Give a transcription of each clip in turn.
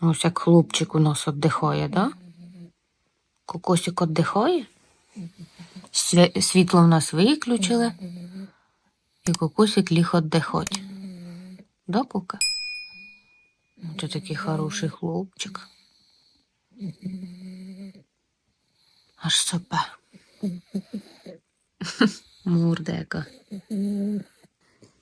Ось як хлопчик у нас віддихає, да? Кокосик віддихає. Світло в нас виключили. І кокосик ліг віддихати. Да, Пука? Це такий хороший хлопчик. Аж сопе. Морда яка.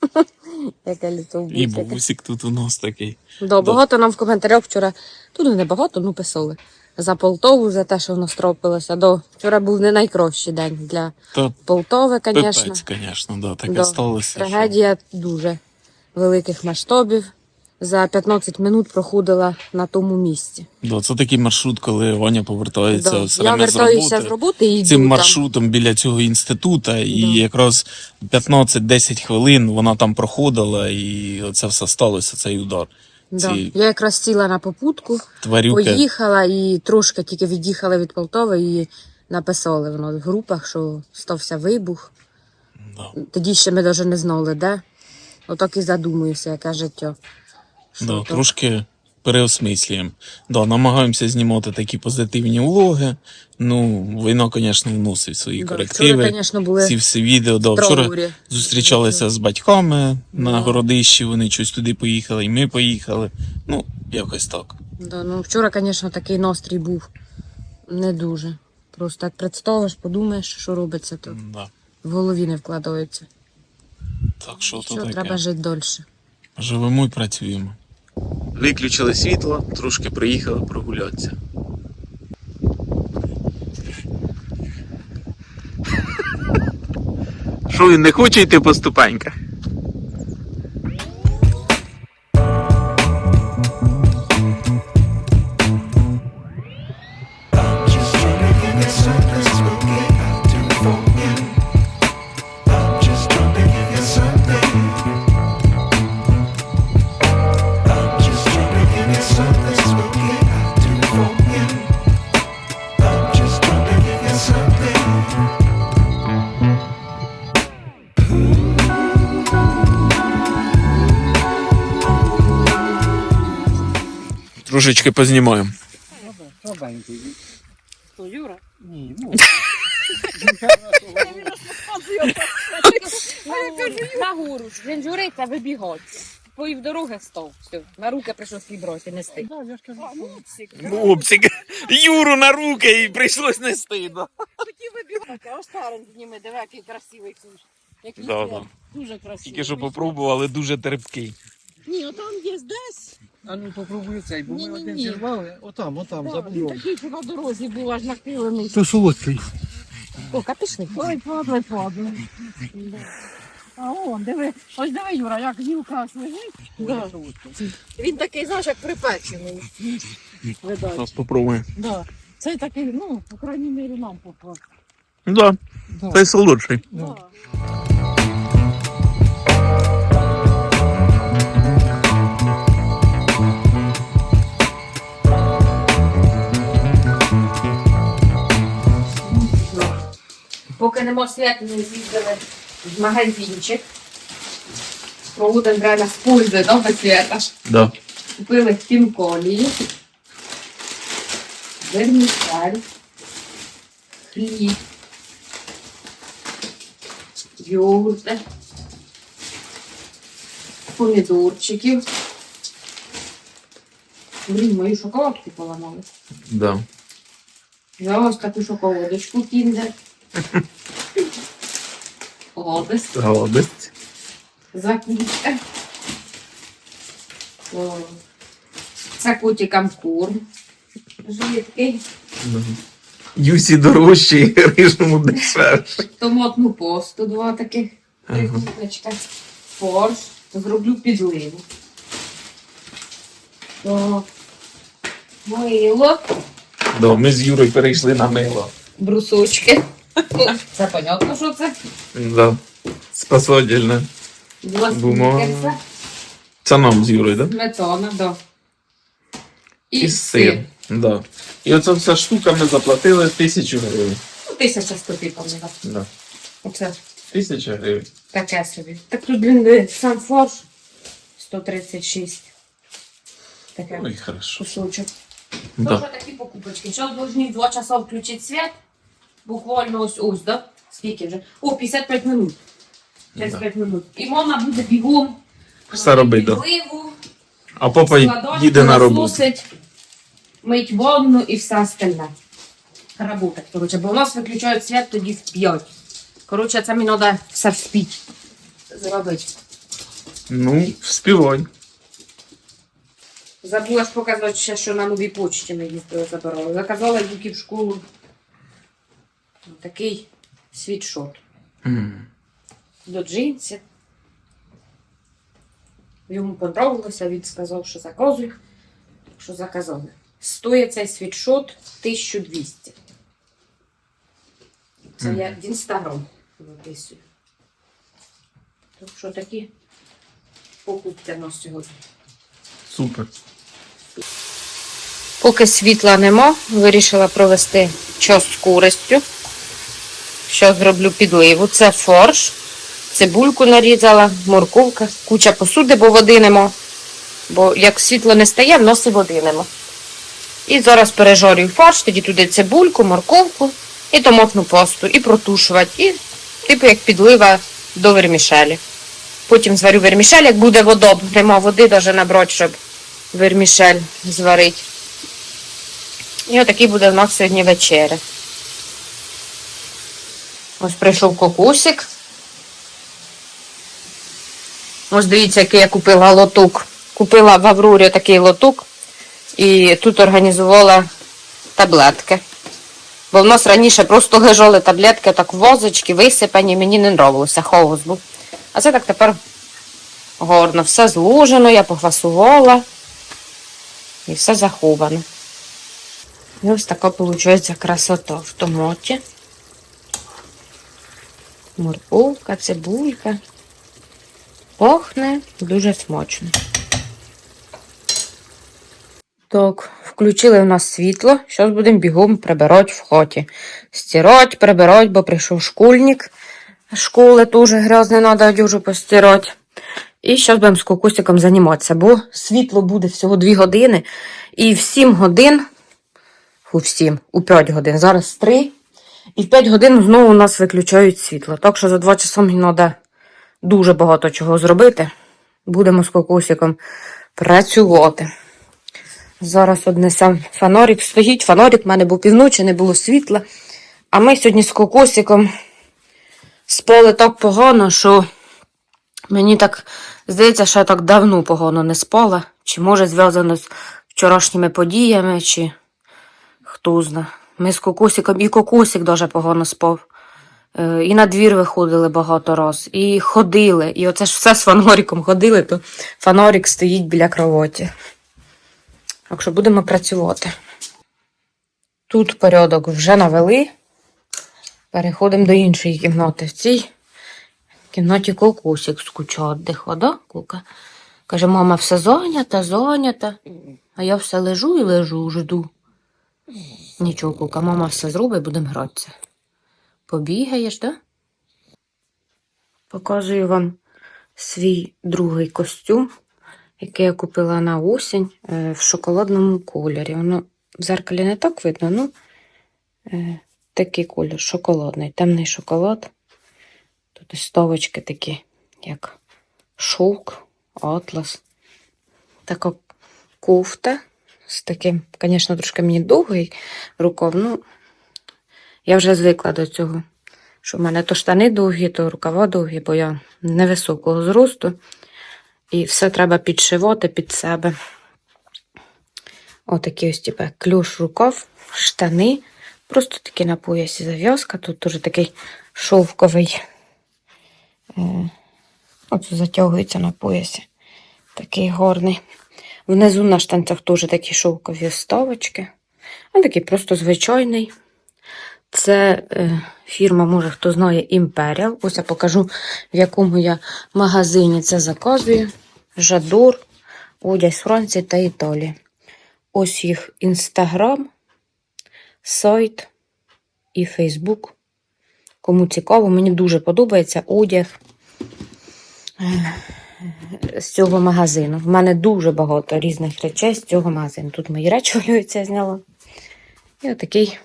Яке літо І бусик тут у нас такий. Да, багато нам в коментарях вчора, тут не багато, ну писали. За Полтову, за те, що воно стропилося. До вчора був не найкращий день для Та Полтови, звісно. пипець, звісно, да, таке Да. сталося. що- Трагедія дуже великих масштабів. За 15 минут проходила на тому місці. Да, це такий маршрут, коли Ваня повертається Да. все Я вертаюся роботи. з роботи і йду Цим там. маршрутом біля цього інституту, і Да. якраз 15-10 хвилин вона там проходила, і оце все сталося, цей удар. Да. Ці Я якраз сіла на попутку, тварюки. поїхала і трошки тільки від'їхала від Полтови і написали воно в групах, що стався вибух. Да. Тоді ще ми навіть не знали, де. Отак і задумуюся, яке життя. Да, трошки переосмислюємо. Да, намагаємося знімати такі позитивні влоги. Ну, війна, звісно, вносить свої Да, корективи. Вчора, звісно, були Ці всі відео. Да, вчора зустрічалися з батьками на Да. городищі, вони щось туди поїхали, і ми поїхали. Ну, якось так. Да, ну, вчора, звісно, такий настрій був не дуже. Просто як представиш, подумаєш, що робиться, то Да. в голові не вкладається. Так що то Що таке. треба жити далі. Живемо і працюємо. Виключили світло, трошки приїхали прогулятися. Що він не хоче йти по ступеньках? Трошечки познімаємо. Слабенький. Хто, Юра? Ні, ну. На гору ж. Він журиться, вибігать. Поїв дороги став. Все. На руки прийшлось відбросити, нести. Да, я ж кажу, Бобсик, Юру на руки і прийшлось нести. Хотів вибігати, а ось старий зніми, диви, який красивий куш. Який Да, да. Дуже красивий. Тільки що попробували, дуже терпкий. Ні, отам є десь. А ну попробую цей, бо ми Ні-ні-ні. один зірвали. Отам, отам, за Да, такий, що на дорозі був аж нахилений. То солодкий. О, пішли. Ой, падле, падле. А он, диви, ось диви, Юра, як гілка лежить. Да. Він такий, знаєш, як припечений. Видать. Зараз попробуємо. Да. Це такий, ну, по крайній мірі нам попав. Да, Да. цей солодший. Да. Поки нема свят, ми з'їздили в магазинчик. Проводимо время з пользою, да, без свята. Да. Купили хінколії, вермішель, хліб, йогурти, помідорчиків. Блін, мої шоколадки поламали. Да. Я ось таку шоколадочку кіндер. Голодець. Голодець. Закуска. О, Це котикам корм. Жидкий. Юсі дорожчі, рижому дешевше. Томатну посту, два таких Ага. трикутничка. Форш. Зроблю підливу. Мило. Да, ми з Юрою перейшли на мило. Брусочки. Це понятно, що це. Да. Спасательне. Два Бумага. Це нам з Юрою, да? Сметана, да. І сир. Да. І оця вся штука ми заплатили тисячу гривень. Ну, тисяча з копійками. да. Да. Оце Тисяча гривень. таке собі. Так тут, блін, сам форш 136. Таке Ой, хорошо. кусочок. Да. Тоже такі покупочки. Зараз должны в 2 часа включити світ. Буквально ось ось, да? Скільки вже? О, 55 минут. Через Да. минут. І мама буде бігом. Все робить, да. Підливу, А папа їде на роботу. насосить, мить ванну і все остальне. Работать, короче, бо у нас виключають світ тоді в 5. Короче, це мені треба все вспіть зробити. Ну, вспівай. Забула ж показати ще, що на новій почті ми їздили забирали. Заказала Юкі в школу. Такий світшот. М. До джинсів. Йому подобалося, він сказав, що заказуй. Так що заказали. Стоїть цей світшот 1200. Це Мгм. я в інстаграм виписую. Так що такі покупки нас сьогодні. Супер. Поки світла нема, вирішила провести час з користю. Що зроблю підливу. Це форш, цибульку нарізала, морковка, куча посуди, бо води нема. Бо як світло не стає, в носі води нема. І зараз пережарюю фарш, тоді туди цибульку, морковку і томатну пасту, і протушувати. І типу як підлива до вермішелі. Потім зварю вермішель, як буде водоб, нема води навіть набрати, щоб вермішель зварити. І отакий буде в нас сьогодні вечеря. Ось прийшов кокусик. Ось дивіться, який я купила лоток. Купила в Аврорі такий лоток і тут організувала таблетки. Бо в нас раніше просто лежали таблетки, так возочки, висипані, мені не нравилося, хаос був. А це так тепер гарно. Все зложено, я похвасувала і все заховано. І ось така виходить красота в томаті. Морковка, цибулька. Пахне дуже смачно. Так, включили в нас світло. Зараз будемо бігом прибирати в хаті. Стирати, прибирати, бо прийшов школьник. Школи теж грязне, треба одежу постирати. І зараз будемо з кокосиком займатися, бо світло буде всього 2 години. І в 7 годин у всім, у 5 годин. Зараз 3. І в 5 годин знову у нас виключають світло. Так що за 2 часа мені треба дуже багато чого зробити. Будемо з кокосиком працювати. Зараз однесемо фонарик. Стоїть фонарик, в мене був півночі, не було світла. А ми сьогодні з кокосиком спали так погано, що мені так здається, що я так давно погано не спала. Чи може зв'язано з вчорашніми подіями, чи хто зна. Ми з кокосиком, і кокосик дуже погано спав. Е, І на двір виходили багато раз, і ходили. І оце ж все з фонариком ходили, то фонарик стоїть біля кровоті. Так що будемо працювати. Тут порядок вже навели. Переходимо до іншої кімнати. В цій кімнаті кокосик скучав віддиху, да, Кука? Каже, мама, все зайнята, зайнята. А я все лежу і лежу, жду. Нічого, Кука, мама все зробить, будемо гратися. Побігаєш, да? Показую вам свій другий костюм, який я купила на осінь е, в шоколадному кольорі. Воно в зеркалі не так видно, ну е, такий колір шоколадний, темний шоколад. Тут і ставочки такі, як шовк, атлас. Така кофта з таким, звісно, трошки мені довгий рукав. Ну, я вже звикла до цього. Що в мене то штани довгі, то рукава довгі, бо я невисокого зросту. І все треба підшивати під себе. Отакі ось типу, клюш рукав, штани. Просто такі на поясі зав'язка. Тут теж такий шовковий. Е, От затягується на поясі. Такий гарний. Внизу на штанцях теж такі шовкові вставочки. А такий просто звичайний. Це е, фірма, може, хто знає, Imperial. Ось я покажу, в якому я магазині це заказую. Жадур, одяг з Франції та Італії. Ось їх інстаграм, сайт і Фейсбук. Кому цікаво, мені дуже подобається одяг. З цього магазину. В мене дуже багато різних речей з цього магазину. Тут мої речі валяються, я зняла. І отакий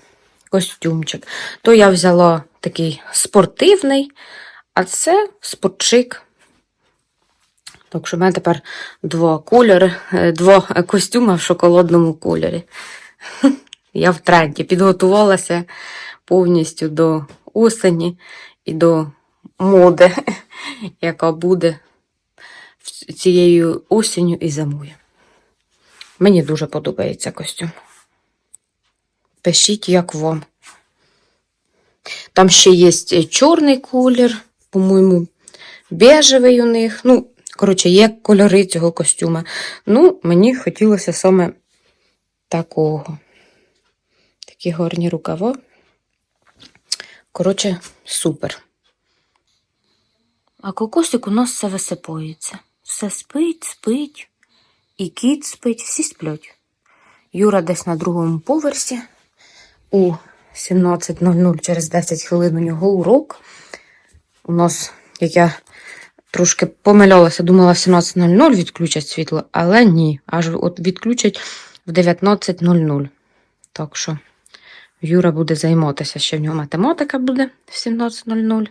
костюмчик. То я взяла такий спортивний, а це спортчик. Так що в мене тепер два кольори, е, два костюми в шоколадному кольорі. Я в тренді підготувалася повністю до осені і до моди, яка буде цією осінню і зимою. Мені дуже подобається костюм. Пишіть, як вам. Там ще є е, чорний колір, по-моєму, бежевий у них. Ну, коротше, є кольори цього костюма. Ну, мені хотілося саме такого. Такі гарні рукава. Коротше, супер. А кокосик у нас все висипається. Все спить, спить. І кіт спить, всі сплять. Юра десь на другому поверсі. У 17.00 через 10 хвилин у нього урок. У нас, як я трошки помилялася, думала, в 17.00 відключать світло, але ні. Аж от відключать в 19.00. Так що Юра буде займатися, ще в нього математика буде в 17.00.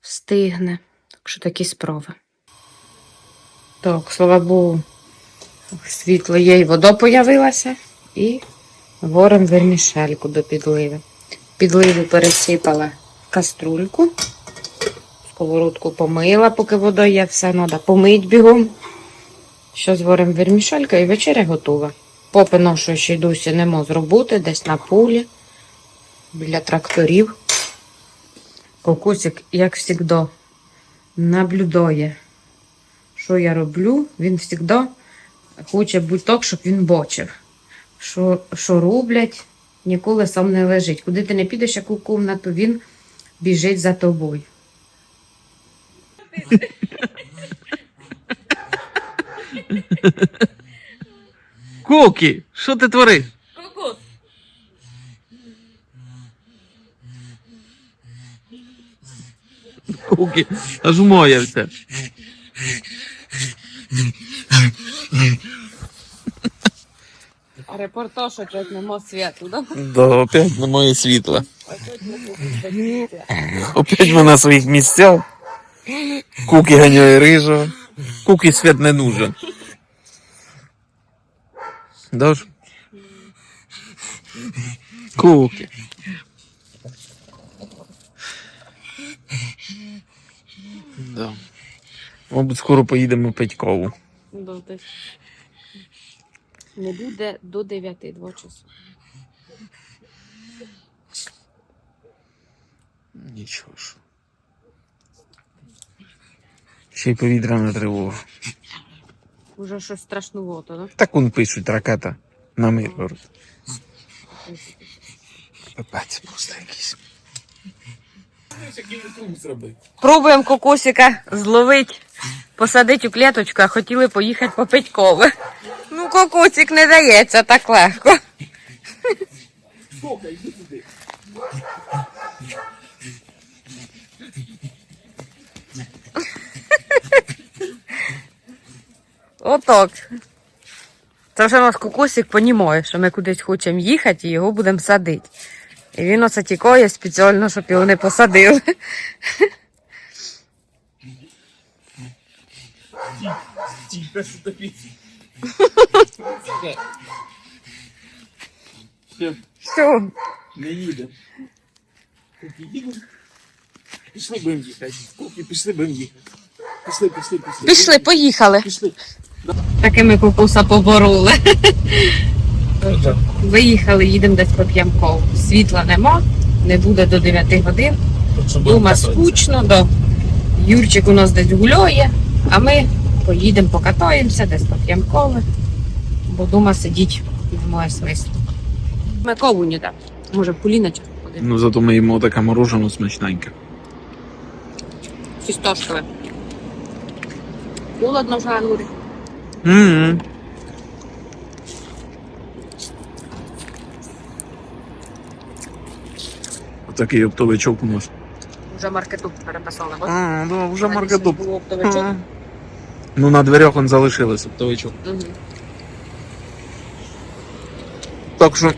Встигне. Так що такі справи. Так, слава Богу, світло є, і вода появилася. І ворем вермішельку до підливи. Підливу пересипала в каструльку. Сковородку помила, поки вода є, все треба помить бігом. Що зваримо вермішелька і вечеря готова. Нашої ще й досі нема з роботи, десь на полі, біля тракторів. Кокосик, як завжди, наблюдає, що я роблю. Він завжди хоче бути так, щоб він бачив, що, що роблять, ніколи сам не лежить. Куди ти не підеш, яку кімнату, він біжить за тобою. Кукі, що ти твориш? Кокос. Кукі, аж моявся. Репортаж опять нема світу, да? Да, опять немає світла. Опять ми на своїх місцях. Куки ганяє рижу. Куки світ не нужен. Дож? Куки. Да. Мабуть, скоро поїдемо пить каву. Десь. Не буде до 9, 2 часу. Нічого ж. Ще й повітряна тривога. Уже щось страшнувато, да? Так он пишуть ракета на Миргород. Опять просто якийсь. Пробуємо кокосика зловити, посадити у клеточку, а хотіли поїхати попити кови. Ну, кокосик не дається так легко. Отак. Це вже наш кокосик понімає, що ми кудись хочемо їхати і його будемо садити. І він оце тікає спеціально, щоб його не посадили. Все. Не їде. Пішли будемо їхати. Пішли будемо їхати. Пішли, пішли, пішли. Пішли, поїхали. Пішли. Таки ми кокоса побороли. Виїхали, їдемо десь по п'ямкову. Світла нема, не буде до 9 годин. Дома скучно, да. Юрчик у нас десь гуляє, а ми поїдемо покатаємося, десь по п'ямкове, бо дома сидіть немає смислу. Ми кову не дам. Може, в куліночок ходимо. Ну зато ми їмо таке морожене смачненьке. Фісташкове. Холодно вже Анурі. М-м. Отакий оптовичок у нас. Вже маркету переписали. А, да, вже раніше маркетоп. був оптовичок. Ну, на дверях он залишилось оптовичок. Угу. Так що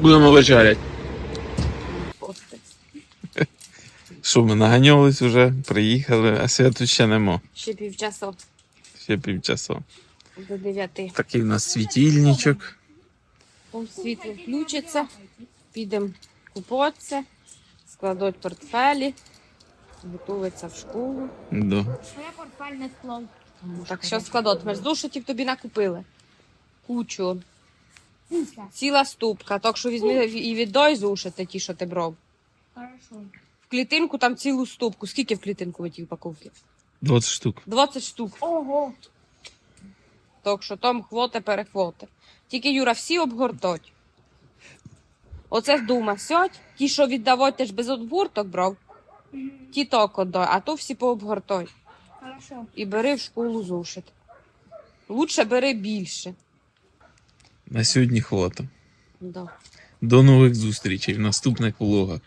будемо вечерять. Що ми наганялись уже, приїхали, а святу ще нема. Ще півчаса Ще півчаса. до дев'яти. Такий у нас світильничок. Пом світло включиться, підемо купатися, складуть портфелі, готуватися в школу. Да. Своє портфельне скло. Так що складатимеш? Зушитів тобі накупили. Кучу. Ціла ступка. Так що візьми і віддай зушити ті, що ти брав. Хорошо. В клітинку там цілу ступку. Скільки в клітинку в тій упаковці? 20 штук. 20 штук. Ого. Так що там хвоте перехвоте. Тільки Юра, всі обгортать. Оце дума сьоть. Ті, що віддавать, ти ж без обгорток брав, ті ток отдай, а то всі пообгортай. Хорошо. І бери в школу зушит. Лучше бери більше. На сьогодні хвата. Да. До нових зустрічей в наступних влогах.